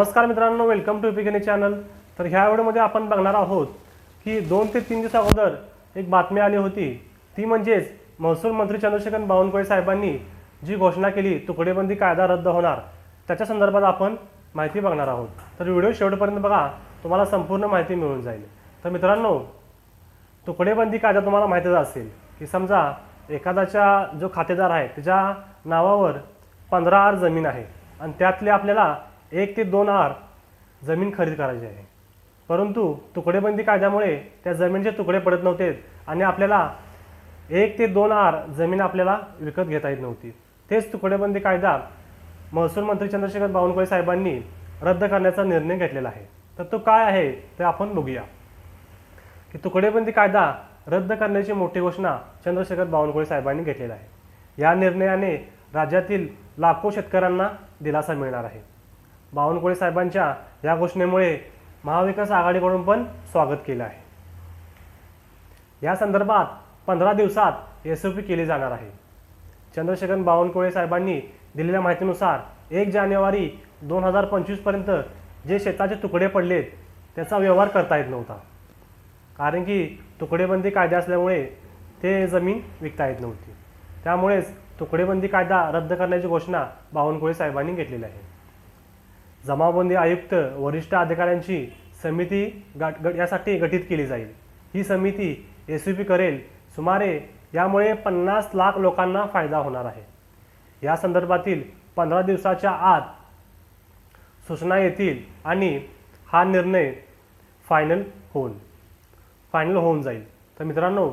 नमस्कार मित्रांनो welcome to पिकनी चॅनल तर ह्या व्हिडिओमध्ये आपण बघणार आहोत की दोन ते तीन दिवस अगोदर एक बातमी आली होती. ती म्हणजेच महसूल मंत्री चंद्रशेखर बावनकुळे साहेबांनी जी घोषणा केली तुकडेबंदी कायदा रद्द होणार त्याच्या संदर्भात आपण माहिती बघणार आहोत. तर व्हिडिओ शेवटपर्यंत बघा तुम्हाला संपूर्ण माहिती मिळून जाईल. तर मित्रांनो तुकडेबंदी कायदा तुम्हाला माहितीच असेल की समजा एखाद्याच्या जो खातेदार आहे त्याच्या नावावर पंधरा आर जमीन आहे आणि त्यातले आपल्याला एक ते दोन आर जमीन खरेदी करायची आहे. परंतु तुकडेबंदी कायद्यामुळे त्या जमिनीचे तुकडे पडत नव्हते आणि आपल्याला एक ते दोन आर जमीन आपल्याला विकत घेता येत नव्हती. तेच तुकडेबंदी कायदा महसूल मंत्री चंद्रशेखर बावनकुळे साहेबांनी रद्द करण्याचा निर्णय घेतलेला आहे. तर तो काय आहे ते आपण बघूया. की तुकडेबंदी कायदा रद्द करण्याची मोठी घोषणा चंद्रशेखर बावनकुळे साहेबांनी घेतलेला आहे. या निर्णयाने राज्यातील लाखो शेतकऱ्यांना दिलासा मिळणार आहे. बावनकुळे साहेबांच्या या घोषणेमुळे महाविकास आघाडीकडून पण स्वागत केलं आहे. या संदर्भात पंधरा दिवसात एस ओ पी केली जाणार आहे. चंद्रशेखर बावनकुळे साहेबांनी दिलेल्या माहितीनुसार एक जानेवारी दोन हजार पंचवीसपर्यंत जे शेताचे तुकडे पडलेत त्याचा व्यवहार करता येत नव्हता. कारण की तुकडेबंदी कायदा असल्यामुळे ते जमीन विकता येत नव्हती. त्यामुळेच तुकडेबंदी कायदा रद्द करण्याची घोषणा बावनकुळे साहेबांनी घेतलेली आहे. जमाबंदी आयुक्त वरिष्ठ अधिकाऱ्यांची समिती गट गट यासाठी गठीत केली जाईल. ही समिती एस पी करेल. सुमारे यामुळे पन्नास लाख लोकांना फायदा होणार आहे. या संदर्भातील पंधरा दिवसाच्या आत सूचना येतील आणि हा निर्णय फायनल होऊन फायनल होऊन जाईल. तर मित्रांनो